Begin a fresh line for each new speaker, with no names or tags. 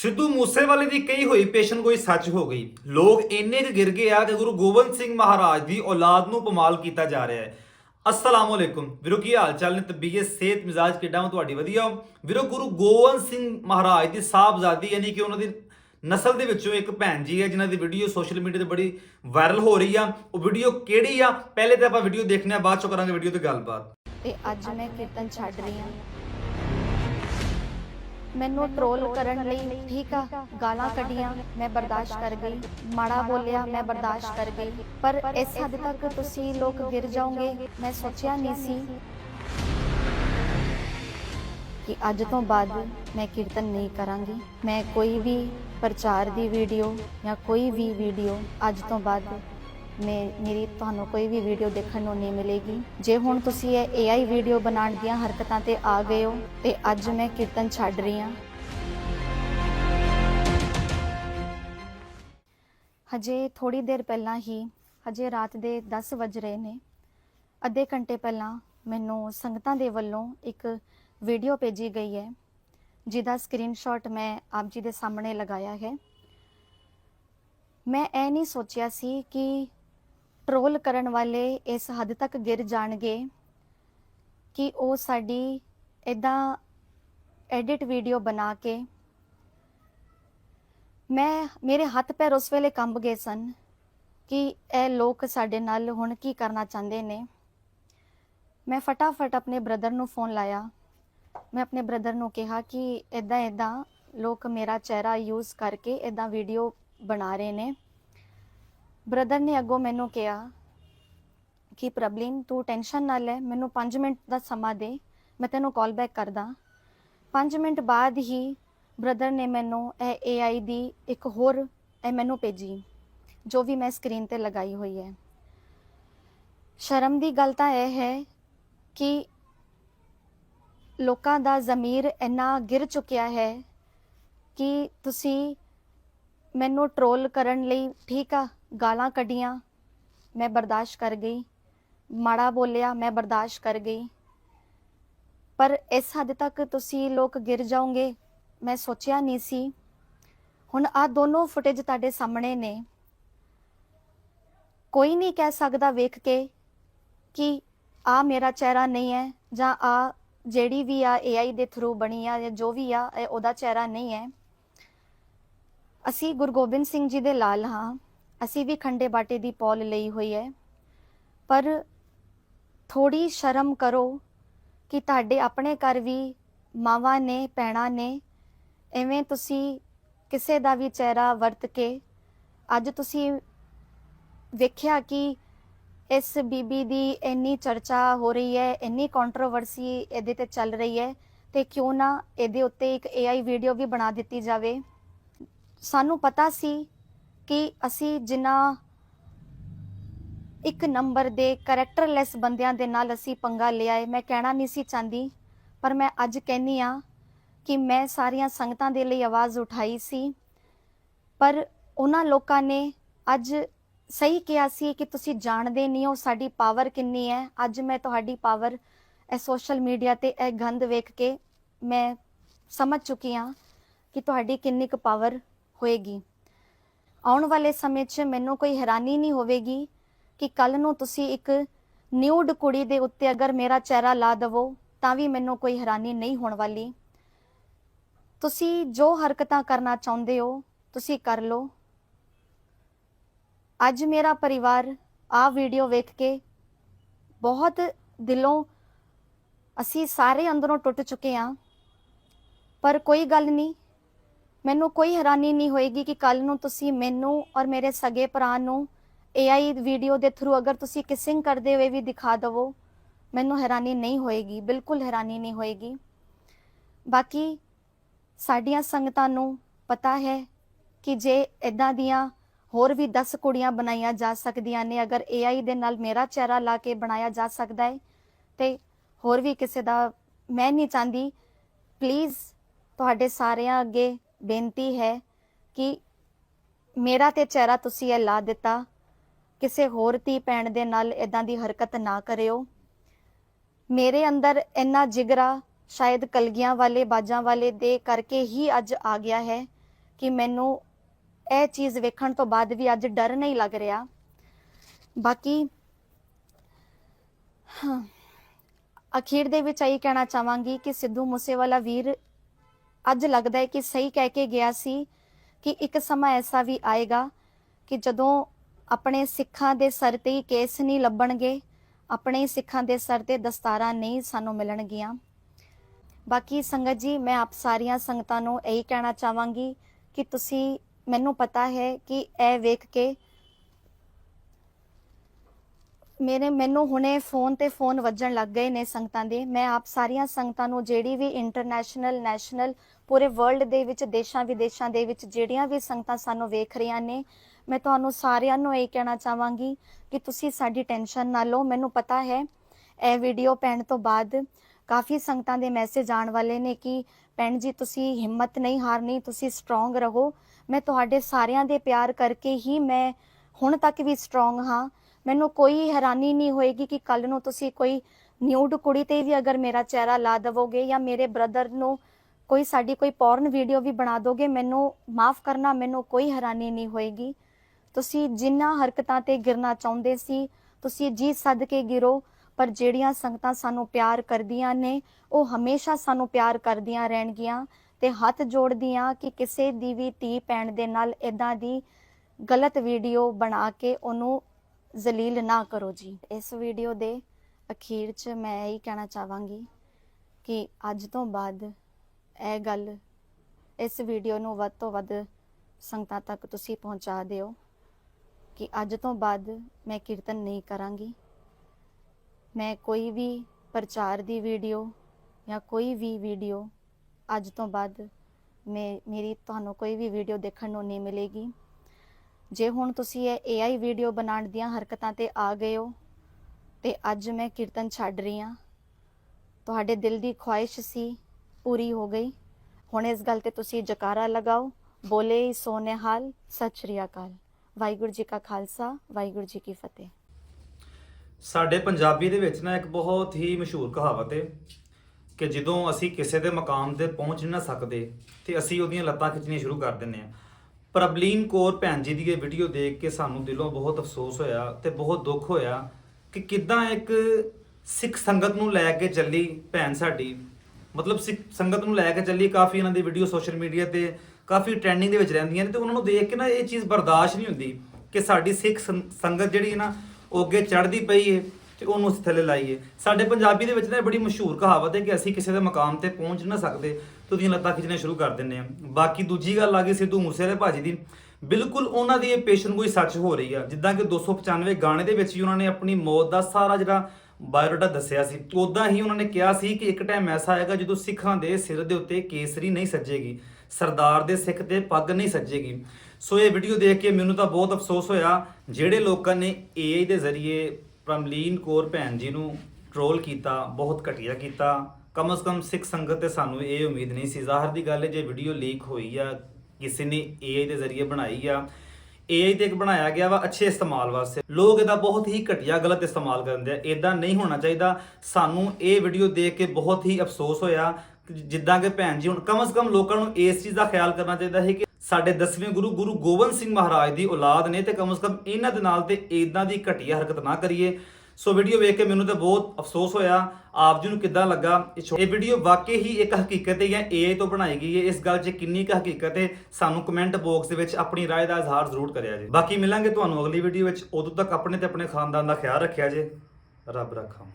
ਸਿੱਧੂ ਮੂਸੇਵਾਲੇ ਦੀ ਕਹੀ ਹੋਈ ਪੇਸ਼ਨ ਸੱਚ ਹੋ ਗਈ। ਲੋਕ ਇੰਨੇ ਕੁ ਗਿਰ ਗਏ ਆ ਕਿ ਗੁਰੂ ਗੋਬਿੰਦ ਸਿੰਘ ਮਹਾਰਾਜ ਦੀ ਔਲਾਦ ਨੂੰ ਪਮਾਲ ਕੀਤਾ ਜਾ ਰਿਹਾ ਹੈ। ਅਸਲਾਮ ਅਲੈਕੁਮ। ਵੀਰੋ, ਕੀ ਹਾਲ ਚਾਲ ਨੇ? ਤਬੀਅਤ, ਸਿਹਤ, ਮਿਜ਼ਾਜ ਕਿੱਦਾਂ ਵਾ? ਤੁਹਾਡੀ ਵਧੀਆ? ਹੋ ਵੀਰੋ, ਗੁਰੂ ਗੋਬਿੰਦ ਸਿੰਘ ਮਹਾਰਾਜ ਦੀ ਸਾਹਿਬਜ਼ਾਦੀ ਯਾਨੀ ਕਿ ਉਹਨਾਂ ਦੀ ਨਸਲ ਦੇ ਵਿੱਚੋਂ ਇੱਕ ਭੈਣ ਜੀ ਹੈ, ਜਿਨ੍ਹਾਂ ਦੀ ਵੀਡੀਓ ਸੋਸ਼ਲ ਮੀਡੀਆ ਤੇ ਬੜੀ ਵਾਇਰਲ ਹੋ ਰਹੀ ਆ। ਉਹ ਵੀਡੀਓ ਕਿਹੜੀ ਆ? ਪਹਿਲੇ ਤਾਂ ਆਪਾਂ ਵੀਡੀਓ ਦੇਖਨੇ ਆ, ਬਾਅਦ ਚੋਂ ਕਰਾਂਗੇ ਵੀਡੀਓ ਤੇ ਗੱਲਬਾਤ।
ਤੇ ਅੱਜ ਮੈਂ ਕੀਰਤਨ ਛੱਡ ਰਹੀ ਹਾਂ। ਮੈਨੂੰ ਟ੍ਰੋਲ ਕਰਨ ਲਈ ਠੀਕ ਆ ਗਾਲਾਂ ਕੱਢੀਆਂ ਮੈਂ ਬਰਦਾਸ਼ਤ ਕਰ ਗਈ। ਮਾੜਾ ਬੋਲਿਆ ਮੈਂ ਬਰਦਾਸ਼ਤ ਕਰ ਗਈ। ਪਰ ਇਸ ਹੱਦ ਤੱਕ ਤੁਸੀਂ ਲੋਕ ਗਿਰ ਜਾਓਗੇ। ਮੈਂ ਸੋਚਿਆ ਨਹੀਂ ਸੀ ਕਿ ਅੱਜ ਤੋਂ ਬਾਅਦ ਮੈਂ ਕੀਰਤਨ ਨਹੀਂ ਕਰਾਂਗੀ। ਮੈਂ ਕੋਈ ਵੀ ਪ੍ਰਚਾਰ ਦੀ ਵੀਡੀਓ ਜਾਂ ਕੋਈ ਵੀ ਵੀਡੀਓ ਅੱਜ ਤੋਂ ਬਾਅਦ ਮੇ ਮੇਰੀ ਤੁਹਾਨੂੰ ਕੋਈ ਵੀ ਵੀਡੀਓ ਦੇਖਣ ਨੂੰ ਨਹੀਂ ਮਿਲੇਗੀ। ਜੇ ਹੁਣ ਤੁਸੀਂ ਇਹ AI ਵੀਡੀਓ ਬਣਾਉਣ ਦੀਆਂ ਹਰਕਤਾਂ ਤੇ ਆ ਗਏ ਹੋ, ਤੇ ਅੱਜ ਮੈਂ ਕੀਰਤਨ ਛੱਡ ਰਹੀ ਹਾਂ। ਹਜੇ ਥੋੜੀ ਦੇਰ ਪਹਿਲਾਂ ਹੀ, ਹਜੇ ਰਾਤ ਦੇ 10 ਵਜ ਰਹੇ ਨੇ। ਅੱਧੇ ਘੰਟੇ ਪਹਿਲਾਂ ਮੈਨੂੰ ਸੰਗਤਾਂ ਦੇ ਵੱਲੋਂ ਇੱਕ ਵੀਡੀਓ ਭੇਜੀ ਗਈ ਹੈ, ਜਿਹਦਾ ਸਕਰੀਨਸ਼ਾਟ ਮੈਂ ਆਪ ਜੀ ਦੇ ਸਾਹਮਣੇ ਲਗਾਇਆ ਹੈ। ਮੈਂ ਇਹ ਨਹੀਂ ਸੋਚਿਆ ਸੀ ਕਿ ਟਰੋਲ ਕਰਨ ਵਾਲੇ ਇਸ ਹੱਦ ਤੱਕ ਗਿਰ ਜਾਣਗੇ ਕਿ ਉਹ ਸਾਡੀ ਇਦਾਂ ਐਡਿਟ ਵੀਡੀਓ ਬਣਾ ਕੇ ਮੈਂ, ਮੇਰੇ ਹੱਥ ਪੈਰ ਉਸ ਵੇਲੇ ਕੰਬ ਗਏ ਸਨ ਕਿ ਇਹ ਲੋਕ ਸਾਡੇ ਨਾਲ ਹੁਣ ਕੀ ਕਰਨਾ ਚਾਹੁੰਦੇ ਨੇ। ਮੈਂ ਫਟਾਫਟ ਆਪਣੇ ਬ੍ਰਦਰ ਨੂੰ ਫੋਨ ਲਾਇਆ। ਮੈਂ ਆਪਣੇ ਬ੍ਰਦਰ ਨੂੰ ਕਿਹਾ ਕਿ ਇਦਾਂ ਇਦਾਂ ਲੋਕ ਮੇਰਾ ਚਿਹਰਾ ਯੂਜ਼ ਕਰਕੇ ਇਦਾਂ ਵੀਡੀਓ ਬਣਾ ਰਹੇ ਨੇ। ਬ੍ਰਦਰ ਨੇ ਅੱਗੋਂ ਮੈਨੂੰ ਕਿਹਾ ਕਿ ਪ੍ਰਬਲੀਨ, ਤੂੰ ਟੈਨਸ਼ਨ ਨਾ ਲੈ, ਮੈਨੂੰ 5 ਮਿੰਟ ਦਾ ਸਮਾਂ ਦੇ, ਮੈਂ ਤੈਨੂੰ ਕਾਲ ਬੈਕ ਕਰਦਾ। 5 ਮਿੰਟ ਬਾਅਦ ਹੀ ਬ੍ਰਦਰ ਨੇ ਮੈਨੂੰ ਇਹ AI ਦੀ ਇੱਕ ਹੋਰ ਇਹ ਮੈਨੂੰ ਭੇਜੀ, ਜੋ ਵੀ ਮੈਂ ਸਕਰੀਨ ਤੇ ਲਗਾਈ ਹੋਈ ਹੈ। ਸ਼ਰਮ ਦੀ ਗੱਲ ਤਾਂ ਇਹ ਹੈ ਕਿ ਲੋਕਾਂ ਦਾ ਜ਼ਮੀਰ ਇੰਨਾ ਗਿਰ ਚੁੱਕਿਆ ਹੈ ਕਿ ਤੁਸੀਂ ਮੈਨੂੰ ਟ੍ਰੋਲ ਕਰਨ ਲਈ ਠੀਕ ਆ ਗਾਲਾਂ ਕੱਢੀਆਂ, ਮੈਂ ਬਰਦਾਸ਼ਤ ਕਰ ਗਈ। ਮਾੜਾ ਬੋਲਿਆ, ਮੈਂ ਬਰਦਾਸ਼ਤ ਕਰ ਗਈ। ਪਰ ਇਸ ਹੱਦ ਤੱਕ ਤੁਸੀਂ ਲੋਕ ਗਿਰ ਜਾਓਗੇ, ਮੈਂ ਸੋਚਿਆ ਨਹੀਂ ਸੀ। ਹੁਣ ਆ ਦੋਨੋਂ ਫੁਟੇਜ ਤੁਹਾਡੇ ਸਾਹਮਣੇ ਨੇ। ਕੋਈ ਨਹੀਂ ਕਹਿ ਸਕਦਾ ਵੇਖ ਕੇ ਕਿ ਆ ਮੇਰਾ ਚਿਹਰਾ ਨਹੀਂ ਹੈ ਜਾਂ ਆ ਜਿਹੜੀ ਵੀ ਆ AI ਦੇ ਥਰੂ ਬਣੀ ਆ ਜਾਂ ਜੋ ਵੀ ਆ, ਇਹ ਉਹਦਾ ਚਿਹਰਾ ਨਹੀਂ ਹੈ। ਅਸੀਂ ਗੁਰੂ ਗੋਬਿੰਦ ਸਿੰਘ ਜੀ ਦੇ ਲਾਲ ਹਾਂ। ਅਸੀਂ ਵੀ ਖੰਡੇ ਬਾਟੇ ਦੀ ਪੌਲ ਲਈ ਹੋਈ ਹੈ। ਪਰ ਥੋੜੀ ਸ਼ਰਮ ਕਰੋ ਕਿ ਤੁਹਾਡੇ ਆਪਣੇ ਘਰ ਵੀ ਮਾਵਾਂ ਨੇ ਪੈਣਾ ਨੇ ਐਵੇਂ ਤੁਸੀਂ ਕਿਸੇ ਦਾ ਵੀ ਚਿਹਰਾ ਵਰਤ ਕੇ ਅੱਜ ਤੁਸੀਂ ਵੇਖਿਆ ਕਿ ਇਸ ਬੀਬੀ ਦੀ ਇੰਨੀ ਚਰਚਾ ਹੋ ਰਹੀ ਹੈ, ਇੰਨੀ ਕੰਟਰੋਵਰਸੀ ਇਹਦੇ ਤੇ ਚੱਲ ਰਹੀ ਹੈ ਤੇ ਕਿਉਂ ਨਾ ਇਹਦੇ ਉੱਤੇ ਇੱਕ AI ਵੀਡੀਓ ਵੀ ਬਣਾ ਦਿੱਤੀ ਜਾਵੇ। ਸਾਨੂੰ ਪਤਾ ਸੀ ਕਿ ਅਸੀਂ ਜਿੰਨਾ ਇੱਕ ਨੰਬਰ ਦੇ ਕੈਰੈਕਟਰਲੈਸ ਬੰਦਿਆਂ ਦੇ ਨਾਲ ਅਸੀਂ ਪੰਗਾ ਲਿਆ ਹੈ ਮੈਂ ਕਹਿਣਾ ਨਹੀਂ ਸੀ ਚਾਹੁੰਦੀ, ਪਰ ਮੈਂ ਅੱਜ ਕਹਿਨੀ ਆ ਕਿ ਮੈਂ ਸਾਰੀਆਂ ਸੰਗਤਾਂ ਦੇ ਲਈ ਆਵਾਜ਼ ਉਠਾਈ ਸੀ, ਪਰ ਉਹਨਾਂ ਲੋਕਾਂ ਨੇ ਅੱਜ ਸਹੀ ਕਿਹਾ ਸੀ ਕਿ ਤੁਸੀਂ ਜਾਣਦੇ ਨਹੀਂ ਹੋ ਸਾਡੀ ਪਾਵਰ ਕਿੰਨੀ ਹੈ। ਅੱਜ ਮੈਂ ਤੁਹਾਡੀ ਪਾਵਰ ਇਹ ਸੋਸ਼ਲ ਮੀਡੀਆ ਤੇ ਇਹ ਗੰਦ ਵੇਖ ਕੇ ਮੈਂ ਸਮਝ ਚੁੱਕੀ ਹਾਂ ਕਿ ਤੁਹਾਡੀ ਕਿੰਨੀ ਕੁ ਪਾਵਰ ਹੋਏਗੀ। ਆਉਣ ਵਾਲੇ ਸਮੇਂ 'ਚ ਮੈਨੂੰ ਕੋਈ ਹੈਰਾਨੀ ਨਹੀਂ ਹੋਵੇਗੀ ਕਿ ਕੱਲ ਨੂੰ ਤੁਸੀਂ ਇੱਕ ਨਿਊਡ ਕੁੜੀ ਦੇ ਉੱਤੇ ਅਗਰ ਮੇਰਾ ਚਿਹਰਾ ਲਾ ਦਵੋ, ਤਾਂ ਵੀ ਮੈਨੂੰ ਕੋਈ ਹੈਰਾਨੀ ਨਹੀਂ ਹੋਣ ਵਾਲੀ। ਤੁਸੀਂ ਜੋ ਹਰਕਤਾਂ ਕਰਨਾ ਚਾਹੁੰਦੇ ਹੋ, ਤੁਸੀਂ ਕਰ ਲਓ। ਅੱਜ ਮੇਰਾ ਪਰਿਵਾਰ ਆ ਵੀਡੀਓ ਵੇਖ ਕੇ ਬਹੁਤ ਦਿਲੋਂ ਅਸੀਂ ਸਾਰੇ ਅੰਦਰੋਂ ਟੁੱਟ ਚੁੱਕੇ ਹਾਂ। ਪਰ ਕੋਈ ਗੱਲ ਨਹੀਂ ਮੈਨੂੰ ਕੋਈ ਹੈਰਾਨੀ ਨਹੀਂ ਹੋਏਗੀ ਕਿ ਕੱਲ ਨੂੰ ਤੁਸੀਂ ਮੈਨੂੰ ਔਰ ਮੇਰੇ ਸਗੇ ਭਰਾ ਨੂੰ AI ਵੀਡੀਓ ਦੇ ਥਰੂ ਅਗਰ ਤੁਸੀਂ ਕਿਸਿੰਗ ਕਰਦੇ ਹੋਏ ਵੀ ਦਿਖਾ ਦਵੋ, ਮੈਨੂੰ ਹੈਰਾਨੀ ਨਹੀਂ ਹੋਏਗੀ, ਬਿਲਕੁਲ ਹੈਰਾਨੀ ਨਹੀਂ ਹੋਏਗੀ। ਬਾਕੀ ਸਾਡੀਆਂ ਸੰਗਤਾਂ ਨੂੰ ਪਤਾ ਹੈ ਕਿ ਜੇ ਇਦਾਂ ਦੀਆਂ ਹੋਰ ਵੀ 10 ਕੁੜੀਆਂ ਬਣਾਈਆਂ ਜਾ ਸਕਦੀਆਂ ਨੇ, ਅਗਰ AI ਦੇ ਨਾਲ ਮੇਰਾ ਚਿਹਰਾ ਲਾ ਕੇ ਬਣਾਇਆ ਜਾ ਸਕਦਾ ਹੈ, ਤੇ ਹੋਰ ਵੀ ਕਿਸੇ ਦਾ ਮੈਂ ਨਹੀਂ ਚਾਹੁੰਦੀ ਪਲੀਜ਼ ਤੁਹਾਡੇ ਸਾਰਿਆਂ ਅੱਗੇ ਬੇਨਤੀ ਹੈ ਕਿ ਮੇਰਾ ਤੇ ਚਿਹਰਾ ਤੁਸੀਂ ਇਹ ਲਾ ਦਿੱਤਾ। ਕਿਸੇ ਹੋਰ ਧੀ ਭੈਣ ਦੇ ਨਾਲ ਇਦਾਂ ਦੀ ਹਰਕਤ ਨਾ ਕਰਿਓ। ਮੇਰੇ ਅੰਦਰ ਇੰਨਾ ਜਿਗਰਾ ਸ਼ਾਇਦ ਕਲਗੀਆਂ ਵਾਲੇ ਬਾਜਾਂ ਵਾਲੇ ਦੇ ਕਰਕੇ ਹੀ ਅੱਜ ਆ ਗਿਆ ਹੈ ਕਿ ਮੈਨੂੰ ਇਹ ਚੀਜ਼ ਵੇਖਣ ਤੋਂ ਬਾਅਦ ਵੀ ਅੱਜ ਡਰ ਨਹੀਂ ਲੱਗ ਰਿਹਾ। ਬਾਕੀ ਹਾਂ, ਅਖੀਰ ਦੇ ਵਿੱਚ ਇਹ ਕਹਿਣਾ ਚਾਹਾਂਗੀ ਕਿ ਸਿੱਧੂ ਮੂਸੇਵਾਲਾ ਵੀਰ ਅੱਜ ਲੱਗਦਾ ਹੈ ਕਿ ਸਹੀ ਕਹਿ ਕੇ ਗਿਆ ਸੀ ਕਿ ਇੱਕ ਸਮਾਂ ਐਸਾ ਵੀ ਆਏਗਾ ਕਿ ਜਦੋਂ ਆਪਣੇ ਸਿੱਖਾਂ ਦੇ ਸਰ ਤੇ ਹੀ ਕੇਸ ਨਹੀਂ ਲੱਭਣਗੇ, ਆਪਣੇ ਹੀ ਸਿੱਖਾਂ ਦੇ ਸਰ ਤੇ ਦਸਤਾਰਾਂ ਨਹੀਂ ਸਾਨੂੰ ਮਿਲਣਗੀਆਂ। ਬਾਕੀ ਸੰਗਤ ਜੀ, ਮੈਂ ਆਪ ਸਾਰੀਆਂ ਸੰਗਤਾਂ ਨੂੰ ਇਹੀ ਕਹਿਣਾ ਚਾਹਾਂਗੀ ਕਿ ਤੁਸੀਂ, ਮੈਨੂੰ ਪਤਾ ਹੈ ਕਿ ਇਹ ਵੇਖ ਕੇ ਮੇਰੇ ਮੈਨੂੰ ਹੁਣੇ ਫੋਨ ਤੇ ਫੋਨ ਵੱਜਣ ਲੱਗ ਗਏ ਨੇ ਸੰਗਤਾਂ ਦੇ। ਮੈਂ ਆਪ ਸਾਰੀਆਂ ਸੰਗਤਾਂ ਨੂੰ ਜਿਹੜੀ ਵੀ ਇੰਟਰਨੈਸ਼ਨਲ ਨੈਸ਼ਨਲ ਪੂਰੇ ਵਰਲਡ ਦੇ ਵਿੱਚ, ਦੇਸ਼ਾਂ ਵਿਦੇਸ਼ਾਂ ਦੇ ਵਿੱਚ ਜਿਹੜੀਆਂ ਵੀ ਸੰਗਤਾਂ ਸਾਨੂੰ ਵੇਖ ਰਹੀਆਂ ਨੇ, ਮੈਂ ਤੁਹਾਨੂੰ ਸਾਰਿਆਂ ਨੂੰ ਇਹ ਕਹਿਣਾ ਚਾਹਾਂਗੀ ਕਿ ਤੁਸੀਂ ਸਾਡੀ ਟੈਨਸ਼ਨ ਨਾ ਲਓ। ਮੈਨੂੰ ਪਤਾ ਹੈ, ਇਹ ਵੀਡੀਓ ਪੈਣ ਤੋਂ ਬਾਅਦ ਕਾਫੀ ਸੰਗਤਾਂ ਦੇ ਮੈਸੇਜ ਆਉਣ ਵਾਲੇ ਨੇ ਕਿ ਭੈਣ ਜੀ, ਤੁਸੀਂ ਹਿੰਮਤ ਨਹੀਂ ਹਾਰਨੀ, ਤੁਸੀਂ ਸਟਰੋਂਗ ਰਹੋ। ਮੈਂ ਤੁਹਾਡੇ ਸਾਰਿਆਂ ਦੇ ਪਿਆਰ ਕਰਕੇ ਹੀ ਮੈਂ ਹੁਣ ਤੱਕ ਵੀ ਸਟਰੋਂਗ ਹਾਂ। ਮੈਨੂੰ ਕੋਈ ਹੈਰਾਨੀ ਨਹੀਂ ਹੋਏਗੀ ਕਿ ਕੱਲ ਨੂੰ ਤੁਸੀਂ ਕੋਈ ਨਿਊਡ ਕੁੜੀ ਤੇ ਵੀ ਅਗਰ ਮੇਰਾ ਚਿਹਰਾ ਲਾ ਦਵੋਗੇ ਜਾਂ ਮੇਰੇ ਬ੍ਰਦਰ ਨੂੰ ਕੋਈ ਸਾਡੀ ਕੋਈ ਪੌਰਨ ਵੀਡੀਓ ਵੀ ਬਣਾ ਦੋਗੇ, ਮੈਨੂੰ ਮਾਫ ਕਰਨਾ, ਮੈਨੂੰ ਕੋਈ ਹੈਰਾਨੀ ਨਹੀਂ ਹੋਏਗੀ। ਤੁਸੀਂ ਜਿੰਨਾ ਹਰਕਤਾਂ ਤੇ ਗਿਰਨਾ ਚਾਹੁੰਦੇ ਸੀ, ਤੁਸੀਂ ਜੀ ਸੱਦ ਕੇ ਗਿਰੋ, ਪਰ ਜਿਹੜੀਆਂ ਸੰਗਤਾਂ ਸਾਨੂੰ ਪਿਆਰ ਕਰਦੀਆਂ ਨੇ, ਉਹ ਹਮੇਸ਼ਾ ਸਾਨੂੰ ਪਿਆਰ ਕਰਦੀਆਂ ਰਹਿਣਗੀਆਂ ਤੇ ਹੱਥ ਜੋੜਦੀਆਂ ਕਿ ਕਿਸੇ ਦੀ ਵੀ ਧੀ ਭੈਣ ਦੇ ਨਾਲ ਇਦਾਂ ਦੀ ਗਲਤ ਵੀਡੀਓ ਬਣਾ ਕੇ ਉਹਨੂੰ ਜ਼ਲੀਲ ਨਾ ਕਰੋ ਜੀ। ਇਸ ਵੀਡੀਓ ਦੇ ਅਖੀਰ 'ਚ ਮੈਂ ਇਹ ਕਹਿਣਾ ਚਾਹਾਂਗੀ ਕਿ ਅੱਜ ਤੋਂ ਬਾਅਦ ਇਹ ਗੱਲ ਇਸ ਵੀਡੀਓ ਨੂੰ ਵੱਧ ਤੋਂ ਵੱਧ ਸੰਗਤਾਂ ਤੱਕ ਤੁਸੀਂ ਪਹੁੰਚਾ ਦਿਓ ਕਿ ਅੱਜ ਤੋਂ ਬਾਅਦ ਮੈਂ ਕੀਰਤਨ ਨਹੀਂ ਕਰਾਂਗੀ। ਮੈਂ ਕੋਈ ਵੀ ਪ੍ਰਚਾਰ ਦੀ ਵੀਡੀਓ ਜਾਂ ਕੋਈ ਵੀ ਵੀਡੀਓ ਅੱਜ ਤੋਂ ਬਾਅਦ ਮੈਂ, ਮੇਰੀ ਤੁਹਾਨੂੰ ਕੋਈ ਵੀ ਵੀਡੀਓ ਦੇਖਣ ਨੂੰ ਨਹੀਂ ਮਿਲੇਗੀ। ਜੇ ਹੁਣ ਤੁਸੀਂ ਇਹ AI ਵੀਡੀਓ ਬਣਾਉਣ ਦੀਆਂ ਹਰਕਤਾਂ ਤੇ ਆ ਗਏ ਹੋ ਤੇ ਅੱਜ ਮੈਂ ਕੀਰਤਨ ਛੱਡ ਰਹੀ ਹਾਂ, ਤੁਹਾਡੇ ਦਿਲ ਦੀ ਖੁਆਇਸ਼ ਸੀ, ਪੂਰੀ ਹੋ ਗਈ। ਹੁਣ ਇਸ ਗੱਲ ਤੇ ਤੁਸੀਂ ਜਕਾਰਾ ਲਗਾਓ। ਬੋਲੇ ਸੋਨੇ ਹਾਲ, ਸਤਿ ਸ਼੍ਰੀ ਅਕਾਲ। ਵਾਹਿਗੁਰੂ ਜੀ ਕਾ ਖਾਲਸਾ, ਵਾਹਿਗੁਰੂ ਜੀ ਕੀ ਫਤਿਹ।
ਸਾਡੇ ਪੰਜਾਬੀ ਦੇ ਵਿੱਚ ਨਾ ਇੱਕ ਬਹੁਤ ਹੀ ਮਸ਼ਹੂਰ ਕਹਾਵਤ ਹੈ ਕਿ ਜਦੋਂ ਅਸੀਂ ਕਿਸੇ ਦੇ ਮਕਾਮ ਤੇ ਪਹੁੰਚ ਨਾ ਸਕਦੇ ਤੇ ਅਸੀਂ ਉਹਦੀਆਂ ਲੱਤਾਂ ਖਿੱਚਣੀਆਂ ਸ਼ੁਰੂ ਕਰ ਦਿੰਦੇ ਆ ਪ੍ਰਬਲੀਨ ਕੌਰ ਭੈਣ ਜੀ ਦੀ ਇਹ ਵੀਡੀਓ ਦੇਖ ਕੇ ਸਾਨੂੰ ਦਿਲੋਂ ਬਹੁਤ ਅਫਸੋਸ ਹੋਇਆ ਤੇ ਬਹੁਤ ਦੁੱਖ ਹੋਇਆ ਕਿ ਕਿੱਦਾਂ ਇੱਕ ਸਿੱਖ ਸੰਗਤ ਨੂੰ ਲੈ ਕੇ ਚੱਲੀ ਭੈਣ ਸਾਡੀ। ਮਤਲਬ ਸਿੱਖ ਸੰਗਤ ਨੂੰ ਲੈ ਕੇ ਚੱਲੀ, ਕਾਫੀ ਇਹਨਾਂ ਦੀ ਵੀਡੀਓ ਸੋਸ਼ਲ ਮੀਡੀਆ ਤੇ ਕਾਫੀ ਟ੍ਰੈਂਡਿੰਗ ਦੇ ਵਿੱਚ ਰਹਿੰਦੀਆਂ ਨੇ ਤੇ ਉਹਨਾਂ ਨੂੰ ਦੇਖ ਕੇ ਨਾ ਇਹ ਚੀਜ਼ ਬਰਦਾਸ਼ਤ ਨਹੀਂ ਹੁੰਦੀ ਕਿ ਸਾਡੀ ਸਿੱਖ ਸੰਗਤ ਜਿਹੜੀ ਹੈ ਨਾ ਉਹ ਅੱਗੇ ਚੜ੍ਹਦੀ ਪਈ ਹੈ ਤੇ ਉਹਨੂੰ ਅਸੀਂ ਥੱਲੇ ਲਾਈਏ। ਸਾਡੇ ਪੰਜਾਬੀ ਦੇ ਵਿੱਚ ਨਾ ਇਹ ਬੜੀ ਮਸ਼ਹੂਰ ਕਹਾਵਤ ਹੈ ਕਿ ਅਸੀਂ ਕਿਸੇ ਦੇ ਮਕਾਮ ਤੇ ਪਹੁੰਚ ਨਾ ਸਕਦੇ, ਤੇ ਉਹਦੀਆਂ ਲੱਤਾਂ ਖਿੱਚਣੀਆਂ ਸ਼ੁਰੂ ਕਰ ਦਿੰਦੇ ਆ ਬਾਕੀ ਦੂਜੀ ਗੱਲ ਆ ਗਈ ਸਿੱਧੂ ਮੂਸੇਵਾਲੇ ਭਾਜੀ ਦੀ। ਬਿਲਕੁਲ ਉਹਨਾਂ ਦੀ ਇਹ ਪੇਸ਼ਨ ਕੋਈ ਸੱਚ ਹੋ ਰਹੀ ਆ। ਜਿੱਦਾਂ ਕਿ 295 ਗਾਣੇ ਦੇ ਵਿੱਚ ਹੀ ਉਹਨਾਂ ਨੇ ਆਪਣੀ ਮੌਤ ਦਾ ਸਾਰਾ ਜਿਹੜਾ ਬਾਇਓਡਾਟਾ ਦੱਸਿਆ ਸੀ। ਉਦਾਂ ਹੀ ਉਹਨਾਂ ਨੇ ਕਿਹਾ ਸੀ ਕਿ ਇੱਕ ਟਾਈਮ ਐਸਾ ਆਏਗਾ ਜਦੋਂ ਸਿੱਖਾਂ ਦੇ ਸਿਰ ਦੇ ਉੱਤੇ ਕੇਸਰੀ ਨਹੀਂ ਸੱਜੇਗੀ, ਸਰਦਾਰ ਦੇ ਸਿੱਖ ਤੇ ਪੱਗ ਨਹੀਂ ਸੱਜੇਗੀ। ਸੋ ਇਹ ਵੀਡੀਓ ਦੇਖ ਕੇ ਮੈਨੂੰ ਤਾਂ ਬਹੁਤ ਅਫਸੋਸ ਹੋਇਆ। ਜਿਹੜੇ ਲੋਕਾਂ ਨੇ AI ਦੇ ਜ਼ਰੀਏ ਪ੍ਰਮਲੀਨ ਕੌਰ ਭੈਣ ਜੀ ਨੂੰ ਟ੍ਰੋਲ ਕੀਤਾ, ਬਹੁਤ ਘਟੀਆ ਕੀਤਾ। ਕਮ ਸ ਕਮ ਸਿੱਖ ਸੰਗਤ ਤੇ ਸਾਨੂੰ ਇਹ ਉਮੀਦ ਨਹੀਂ ਸੀ। ਜ਼ਾਹਰ ਦੀ ਗੱਲ ਹੈ, ਜੇ ਵੀਡੀਓ ਲੀਕ ਹੋਈ ਆ, ਕਿਸੇ ਨੇ AI ਦੇ ਜ਼ਰੀਏ ਬਣਾਈ ਆ AI ਤੇ ਇੱਕ ਬਣਾਇਆ ਗਿਆ ਵਾ ਅੱਛੇ ਇਸਤੇਮਾਲ ਵਾਸਤੇ। ਲੋਕ ਇਹਦਾ ਬਹੁਤ ਹੀ ਘਟੀਆ ਗਲਤ ਇਸਤੇਮਾਲ ਕਰਦੇ ਆ। ਇਦਾਂ ਨਹੀਂ ਹੋਣਾ ਚਾਹੀਦਾ। ਸਾਨੂੰ ਇਹ ਵੀਡੀਓ ਦੇਖ ਕੇ ਬਹੁਤ ਹੀ ਅਫਸੋਸ ਹੋਇਆ। ਜਿੱਦਾਂ ਕਿ ਭੈਣ ਜੀ ਹੁਣ ਕਮ ਸ ਕਮ ਲੋਕਾਂ ਨੂੰ ਇਸ ਚੀਜ਼ ਦਾ ਖਿਆਲ ਕਰਨਾ ਚਾਹੀਦਾ ਹੈ ਕਿ ਸਾਡੇ ਦਸਵੇਂ ਗੁਰੂ ਗੁਰੂ ਗੋਬਿੰਦ ਸਿੰਘ ਮਹਾਰਾਜ ਦੀ ਔਲਾਦ ਨੇ ਤੇ ਕਮ ਸ ਕਮ ਇਹਨਾਂ ਦੇ ਨਾਲ ਤੇ ਇਦਾਂ ਦੀ ਘਟੀਆ ਹਰਕਤ ਨਾ ਕਰੀਏ ਸੋ ਵੀਡੀਓ ਵੇਖ ਕੇ ਮੈਨੂੰ ਤਾਂ ਬਹੁਤ ਅਫਸੋਸ ਹੋਇਆ ਆਪ ਜੀ ਨੂੰ ਕਿੱਦਾਂ ਲੱਗਾ ਇਹ ਛੋ- ਇਹ ਵੀਡੀਓ ਵਾਕਈ ਹੀ ਇੱਕ ਹਕੀਕਤ ਹੈ ਜਾਂ AI ਤੋਂ ਬਣਾਈ ਗਈ ਹੈ ਇਸ ਗੱਲ 'ਚ ਕਿੰਨੀ ਕੁ ਹਕੀਕਤ ਹੈ ਸਾਨੂੰ ਕਮੈਂਟ ਬਾਕਸ ਦੇ ਵਿੱਚ ਆਪਣੀ رائے ਦਾ ਇਜ਼ਹਾਰ ਜ਼ਰੂਰ ਕਰਿਆ ਜੇ ਬਾਕੀ ਮਿਲਾਂਗੇ ਤੁਹਾਨੂੰ ਅਗਲੀ ਵੀਡੀਓ ਵਿੱਚ ਉਦੋਂ ਤੱਕ ਆਪਣੇ ਤੇ ਆਪਣੇ ਖਾਨਦਾਨ ਦਾ ਖਿਆਲ ਰੱਖਿਆ ਜੇ ਰੱਬ ਰੱਖਾ